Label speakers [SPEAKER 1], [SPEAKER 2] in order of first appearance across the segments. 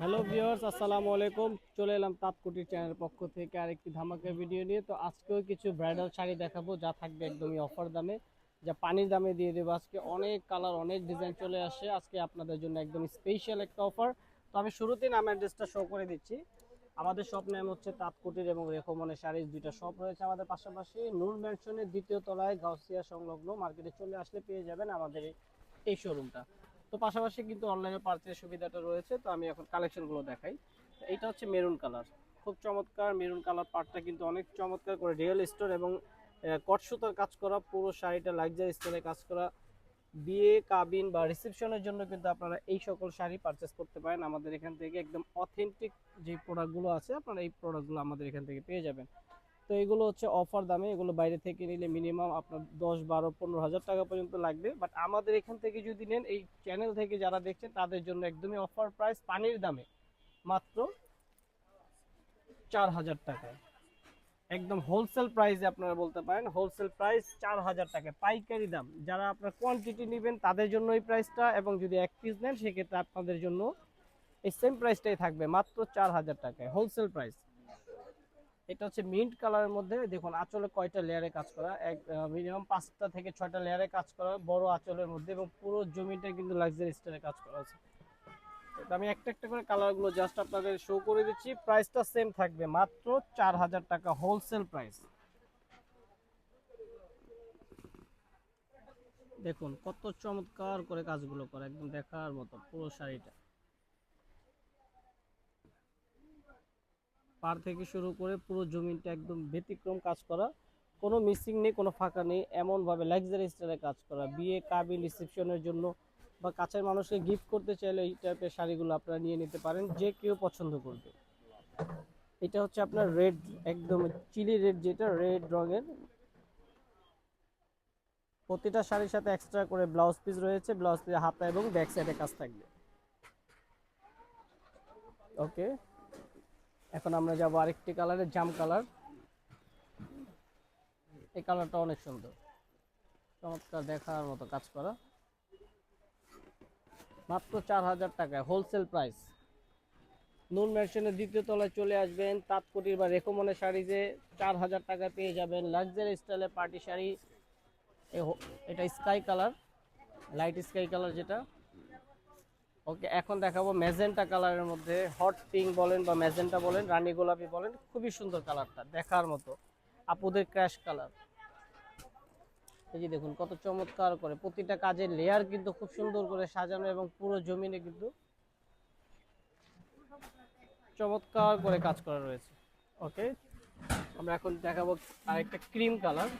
[SPEAKER 1] Hello viewers, আসসালামু আলাইকুম। চলে এলাম তাঁতকুটির চ্যানেলের পক্ষ থেকে আরেকটি ধামাকা ভিডিও নিয়ে। তো আজকেও কিছু ব্রাইডাল শাড়ি দেখাবো, যা থাকবে একদমই অফার দামে, যা পানির দামে দিয়ে দেবো। আজকে অনেক কালার অনেক ডিজাইন চলে আসে। আজকে আপনাদের জন্য একদম স্পেশাল একটা অফার তো আমি শুরুতেই নাম অ্যাড্রেসটা শো করে দিচ্ছি। আমাদের শপ নেম হচ্ছে তাঁতকুটির এবং রেখমনের শাড়ির দুইটা শপ রয়েছে আমাদের পাশাপাশি। নূর ম্যানশনের দ্বিতীয় তলায় গাউসিয়া সংলগ্ন মার্কেটে চলে আসলে পেয়ে যাবেন আমাদের এই শোরুমটা তো পাশাপাশি কিন্তু অনলাইনে পার্চের সুবিধাটা রয়েছে, তো আমি এখন কালেকশনগুলো দেখাই। এটা হচ্ছে মেরুন কালার খুব চমৎকার মেরুন কালার পার্টটা কিন্তু অনেক চমৎকার করে রিয়েল স্টোর এবং কট সুতার কাজ করা, পুরো শাড়িটা লাক্সারি স্টোরে কাজ করা। বিয়ে কাবিন বা রিসেপশনের জন্য কিন্তু আপনারা এই সকল শাড়ি পারচেস করতে পারেন। আমাদের এখান থেকে একদম অথেন্টিক যে প্রোডাক্টগুলো আছে, আপনারা এই প্রোডাক্টগুলো আমাদের এখান থেকে পেয়ে যাবেন। তো এগুলো হচ্ছে অফার দামে, এগুলো বাইরে থেকে নিলে মিনিমাম আপনার দশ, বারো, পনেরো হাজার টাকা পর্যন্ত লাগবে। বাট আমাদের এখান থেকে যদি নেন, এই চ্যানেল থেকে যারা দেখছেন, তাদের জন্য একদমই অফার প্রাইস পানির দামে। মাত্র চার হাজার টাকায় একদম হোলসেল প্রাইসে আপনারা বলতে পারেন হোলসেল প্রাইস চার হাজার টাকা। পাইকারি দাম। যারা আপনার কোয়ান্টিটি নেবেন, তাদের জন্য এই প্রাইসটা এবং যদি এক পিস নেন, সেক্ষেত্রে আপনাদের জন্য এই সেম প্রাইসটাই থাকবে। মাত্র চার হাজার টাকায়। হোলসেল প্রাইস এটা হচ্ছে মিন্ট কালারের মধ্যে, দেখুন, আঁচলে কয়টা লেয়ারে কাজ করা? এক মিনিমাম পাঁচটা থেকে ছয়টা লেয়ারে কাজ করা, বড় আঁচলের মধ্যে এবং পুরো জমিটা কিন্তু লাক্সারি স্টাইলে কাজ করা আছে। আমি একটা একটা করে কালারগুলো জাস্ট আপনাদের শো করে দিচ্ছি। প্রাইসটা সেম থাকবে, মাত্র চার হাজার টাকা হোলসেল প্রাইস দেখুন, কত চমৎকার করে কাজগুলো করা, একদম দেখার মতো পুরো শাড়িটা। পার থেকে শুরু করে পুরো জমিনটা একদম ব্যতিক্রম কাজ করা। কোনো মিসিং নেই, কোনো ফাঁকা নেই, এমনভাবে লাক্সারি স্টাইলে কাজ করা। বিয়ে, কাবিন রিসেপশনের জন্য বা কাছের মানুষকে গিফট করতে চাইলে এই টাইপের শাড়িগুলো আপনারা নিয়ে নিতে পারেন, যে কেউ পছন্দ করবে। এটা হচ্ছে আপনার রেড একদম চিলি রেড যেটা রেড রঙের। প্রতিটা শাড়ির সাথে এক্সট্রা করে ব্লাউজ পিস রয়েছে ব্লাউজ পিস হাতা এবং ব্যাক সাইডে কাজ থাকবে। ওকে এখন আমরা যাব আরেকটি কালারের জাম কালার এই কালারটা অনেক সুন্দর। চমৎকার দেখার মতো কাজ করা। মাত্র চার হাজার টাকায় হোলসেল প্রাইস নুন মেশিনের দ্বিতীয় তলায় চলে আসবেন, তাঁতকুটির বা রেকমনের শাড়িতে চার হাজার টাকা পেয়ে যাবেন। লাক্সারি স্টাইলের পার্টি শাড়ি। এটা sky colour light sky colour যেটা। ওকে, এখন দেখাবো ম্যাজেন্টা কালারের মধ্যে হট পিঙ্ক বলেন বা ম্যাজেন্টা বলেন, রানী গোলাপি বলেন, খুবই সুন্দর কালারটা, দেখার মতো, আপুদের ক্র্যাশ কালার। এই যে দেখুন, কত চমৎকার করে, প্রতিটা কাজের লেয়ার কিন্তু খুব সুন্দর করে সাজানো এবং পুরো জমিনে কিন্তু চমৎকার করে কাজ করা রয়েছে। ওকে, আমরা এখন দেখাবো আরেকটা ক্রিম কালার।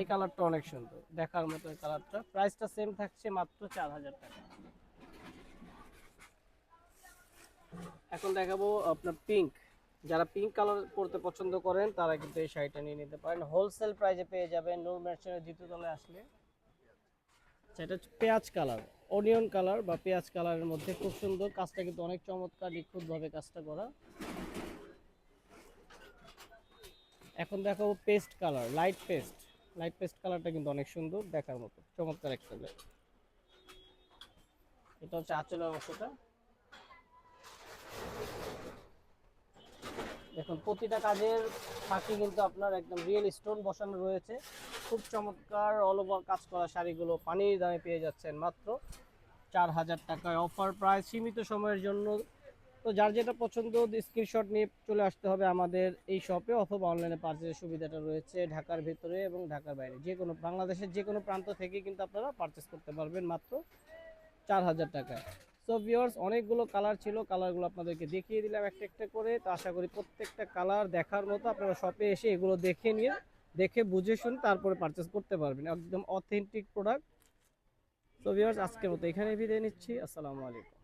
[SPEAKER 1] এই কালারটা অনেক সুন্দর, দেখার মতো এই কালারটা। প্রাইসটা সেম থাকছে মাত্র চার হাজার টাকা। এখন দেখাবো আপনার পিঙ্ক যারা পিঙ্ক কালার পরতে পছন্দ করেন, তারা কিন্তু এই শাড়িটা নিয়ে নিতে পারেন। হোলসেল প্রাইসে পেয়ে যাবেন। নূর ম্যানশনের দ্বিতীয় তলায় আসলে। সেটা হচ্ছে পেঁয়াজ কালার অনিয়ন কালার বা পেঁয়াজ কালারের মধ্যে খুব সুন্দর। কাজটা কিন্তু অনেক চমৎকার, নিখুঁতভাবে কাজটা করা। এখন দেখাবো paste colour light paste light paste কালারটা কিন্তু অনেক সুন্দর, দেখার মতো। চমৎকার একটা এটা হচ্ছে আঁচলের অংশটা। দেখুন, প্রতিটা কাজের ফাঁকে কিন্তু আপনার একদম রিয়েল স্টোন বসানো রয়েছে। খুব চমৎকার অল ওভার কাজ করা শাড়িগুলো পানির দামে পেয়ে যাচ্ছেন মাত্র চার হাজার টাকায় অফার প্রায় সীমিত সময়ের জন্য। তো যার যেটা পছন্দ স্ক্রিনশট নিয়ে চলে আসতে হবে আমাদের এই শপে অথবা অনলাইনে পার্চেসের সুবিধাটা রয়েছে ঢাকার ভিতরে এবং ঢাকার বাইরে। যে কোনো বাংলাদেশের যে কোনো প্রান্ত থেকে কিন্তু আপনারা পারচেস করতে পারবেন মাত্র চার হাজার টাকায়। সো ভিওর্স অনেকগুলো কালার ছিল কালারগুলো আপনাদেরকে দেখিয়ে দিলাম একটা একটা করে। তো আশা করি প্রত্যেকটা কালার দেখার মতো আপনারা শপে এসে এগুলো দেখে নিয়ে, দেখে বুঝে শুনে তারপরে পারচেস করতে পারবেন। একদম অথেন্টিক প্রোডাক্ট তো ভিওর্স আজকের মতো এখানে বিদায় নিচ্ছি। আসসালামু আলাইকুম।